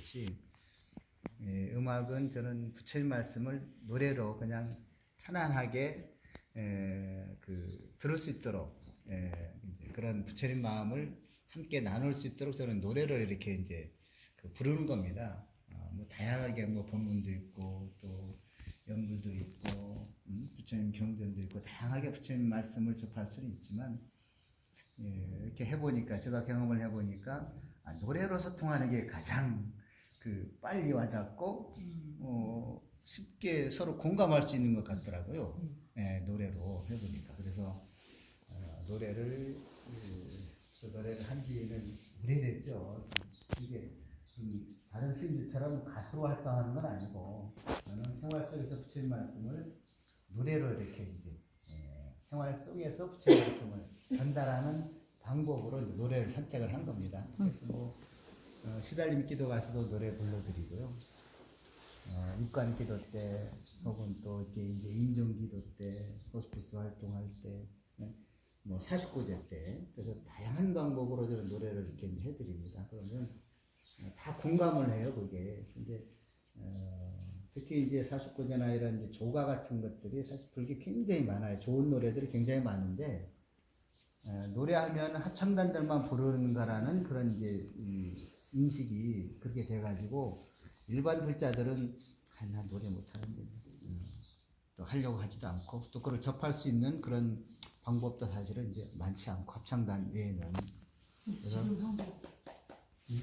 그랬듯이 예, 음악은 저는 부처님 말씀을 노래로 그냥 편안하게 에, 그 들을 수 있도록 에, 이제 그런 부처님 마음을 함께 나눌 수 있도록 저는 노래를 이렇게 이제 그 부르는 겁니다. 어, 뭐 다양하게 뭐 본문도 있고 또 연불도 있고 음, 부처님 경전도 있고 다양하게 부처님 말씀을 접할 수는 있지만 예, 이렇게 해보니까 제가 경험을 해보니까 아, 노래로 소통하는 게 가장 그 빨리 와닿고 어, 쉽게 서로 공감할 수 있는 것 같더라고요. 예, 노래로 해보니까 그래서 어, 노래를 그, 저 노래를 한 지는 오래됐죠. 이게 음, 다른 스님들처럼 가수로 활동하는 건 아니고 저는 생활 속에서 부처님 말씀을 노래로 이렇게 이제 예, 생활 속에서 부처님 말씀을 전달하는 방법으로 노래를 선택을 한 겁니다. 그래서 뭐 어, 시달림 기도 가서도 노래 불러드리고요. 어, 육관 기도 때 혹은 또 이렇게 이제 인정 기도 때 호스피스 활동할 때, 네? 뭐 49제 때 그래서 다양한 방법으로 저는 노래를 이렇게 해드립니다. 그러면 어, 다 공감을 해요 그게. 근데 어, 특히 이제 49제나 이런 이제 조가 같은 것들이 사실 불교 굉장히 많아요. 좋은 노래들이 굉장히 많은데 어, 노래하면 합창단들만 부르는가라는 그런 이제 이 인식이 그렇게 돼가지고 일반 불자들은 아, 나 노래 못하는데. 음, 또 하려고 하지도 않고 또 그걸 접할 수 있는 그런 방법도 사실은 이제 많지 않고 합창단 외에는. 지금 한곡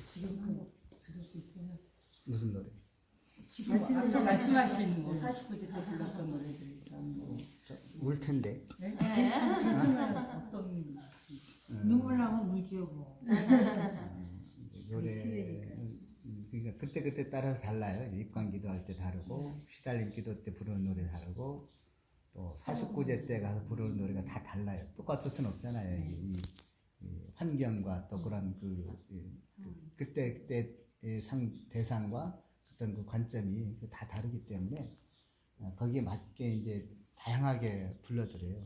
지금 한곡 들을 수 있어요? 무슨 노래? 지금 아까 말씀하신 뭐 49제 때 불렀던 노래들 뭐 울 텐데. 네? 괜찮, 괜찮아요. 어떤 음, 눈물 나면 울지요 뭐. 음, 노래 음, 그러니까 그때 그때 따라서 달라요. 이제 입관 기도 할 때 다르고 시달림 기도 때 부르는 노래 다르고 또 49제 때 가서 부르는 노래가 다 달라요. 똑같을 수는 없잖아요. 이, 이- 이 환경과 또 그런 그, 이- 그 그때 그때의 상 대상과 어떤 그 관점이 다 다르기 때문에 어, 거기에 맞게 이제 다양하게 불러드려요.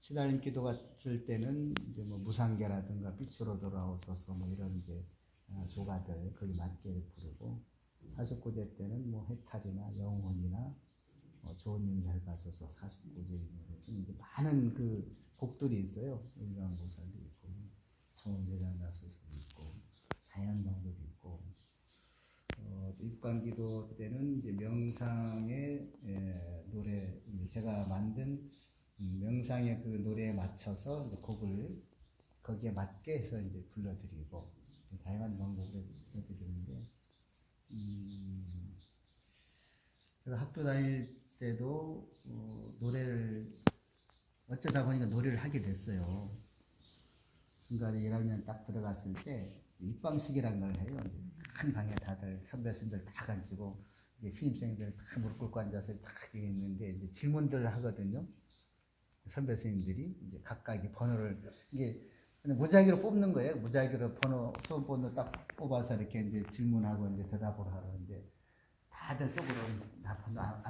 시달림 기도 같을 때는 이제 뭐 무상계라든가 빛으로 돌아오소서 뭐 이런 이제 어, 조가들 거기 맞게 부르고 49제 때는 뭐 해탈이나 영혼이나 일잘 가소서 49제 이런 이제 많은 그 곡들이 있어요. 일광보살도 있고 가소서도 있고 다양한 방법이 있고 어, 입관기도 때는 이제 명상의 에, 노래 제가 만든 음, 명상의 그 노래에 맞춰서 곡을 거기에 맞게 해서 이제 불러드리고 다양한 방법으로 불러드리는데 음, 제가 학교 다닐 때도 어, 노래를 어쩌다 보니까 노래를 하게 됐어요. 중간에 1학년 딱 들어갔을 때 입방식이란 걸 해요. 큰 방에 다들 선배 선들 다 앉히고 이제 신입생들 다 무릎 꿇고 앉아서 딱 있는데 이제 질문들을 하거든요. 선배 선생님들이 이제 각각의 번호를 이게 무작위로 뽑는 거예요. 무작위로 번호 수험 번호 딱 뽑아서 이렇게 이제 질문하고 이제 대답을 하는데 다들 속으로 나 번호 안